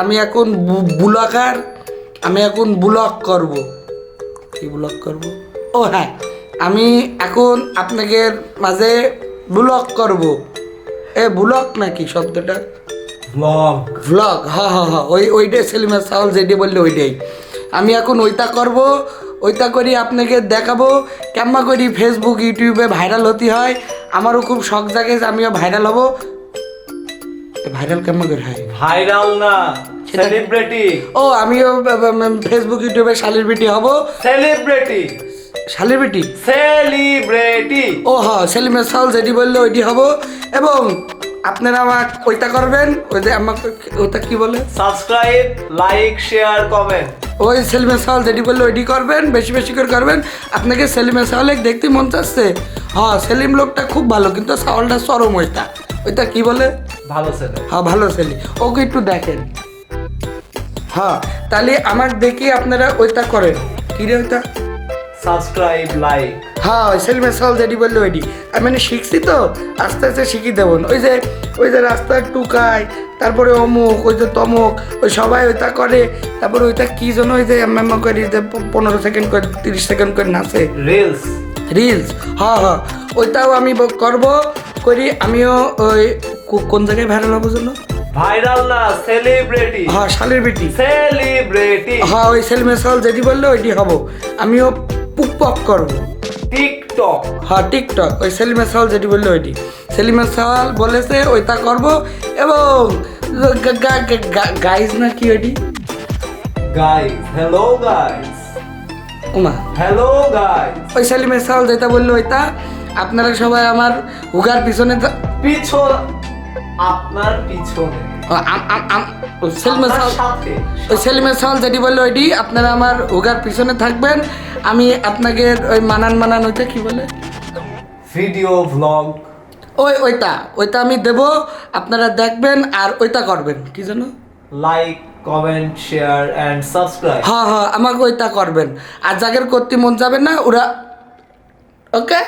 আমি এখন ব্লগার আমি এখন ব্লগ করব। কি ব্লগ করব? ও হ্যাঁ আমি এখন আপনাকে মাঝে ব্লগ করব। এ ব্লগ নাকি শব্দটা? ব্লগ। ভ্লগ হা হা হা ওই ওইটাই সেলিমের সাউল যেটি বললে ওইটাই। আমি এখন ওইটা করব ওইটা করি আপনাকে দেখাবো কেমন করি ফেসবুক ইউটিউবে ভাইরাল হতে হয়। আমারও খুব শখ জাগে যে আমিও ভাইরাল হব। ভাইরাল কেমন করে হয়? ভাইরাল না সেলিব্রিটি ও আমিও ফেসবুক ইউটিউবে বেটি হব। সেলিব্রিটি বেটি সেলিব্রিটি ও হ্যাঁ সেলিমের সাউল যেটি বললে ওইটি হব। এবং আপনারা আমাকে ওইটা করবেন ওই যে আমাকে ওইটা কি বলে? সাবস্ক্রাইব লাইক শেয়ার কমেন্ট ওই সেলিমের সাওয়াল যেটি বলল ওইটি করবেন বেশি বেশি করে করবেন। আপনাকে সেলিমের সাওয়ালে দেখতে মন চাচ্ছে। হ্যাঁ সেলিম লোকটা খুব ভালো কিন্তু সাওয়ালটা চরম ওইটা। ওইটা কি বলে? ভালো ছেলে। হ্যাঁ ভালো সেলি ওকে একটু দেখেন। হ্যাঁ তাহলে আমার দেখি আপনারা ওইটা করেন। কি রে ওইটা? সাবস্ক্রাইব লাইক হ্যাঁ ওই সেলিমের সাওয়াল যেটি বলল ওইটি আমি মানে শিখছি তো? আস্তে আস্তে শিখিয়ে দেবেন ওই যে ওই যে রাস্তার টুকায় তারপরে অমুক ওই যে তমুক ওই সবাই ওইটা করে। তারপরে ওইটা কি জন্য ওই যে এম করে যে পনেরো সেকেন্ড করে তিরিশ সেকেন্ড করে নাচে। রিলস রিলস হ্যাঁ হ্যাঁ। ওইটাও আমি করব। করি আমিও ওই কোন জায়গায় ভাইরাল হব জন্য? ভাইরাল না সেলিব্রিটি হ্যাঁ বেটি সেলিব্রিটি হ্যাঁ ওই সেলিমের সাওয়াল যেটি বলল ওইটি হব। আমিও পুক করব। টিকটক। হ্যাঁ টিকটক ওই সেলিমের সাওয়াল যেটি বলল ওইটি। সেলিমের সাওয়াল বলেছে ওইটা করব এবং গাইজ না কি ওইটি? গাইস হ্যালো ওই সেলিমের সাওয়াল যেটা বলল ওইটা আপনারা সবাই আমার হুগার পিছনে পিছন আপনার পিছনে। যেটি বলল ওইটি আপনারা আমার হুগার পিছনে থাকবেন। আমি আপনাকে ওই মানান মানান ওইটা কি বলে? ভিডিও ভ্লগ ওই ওইটা ওইটা আমি দেব আপনারা দেখবেন আর ওইটা করবেন। কি জানো like comment share and subscribe হ্যাঁ হ্যাঁ আমাকে ওইটা করবেন। আর যাদের করতে মন যাবে না ওরা ওকে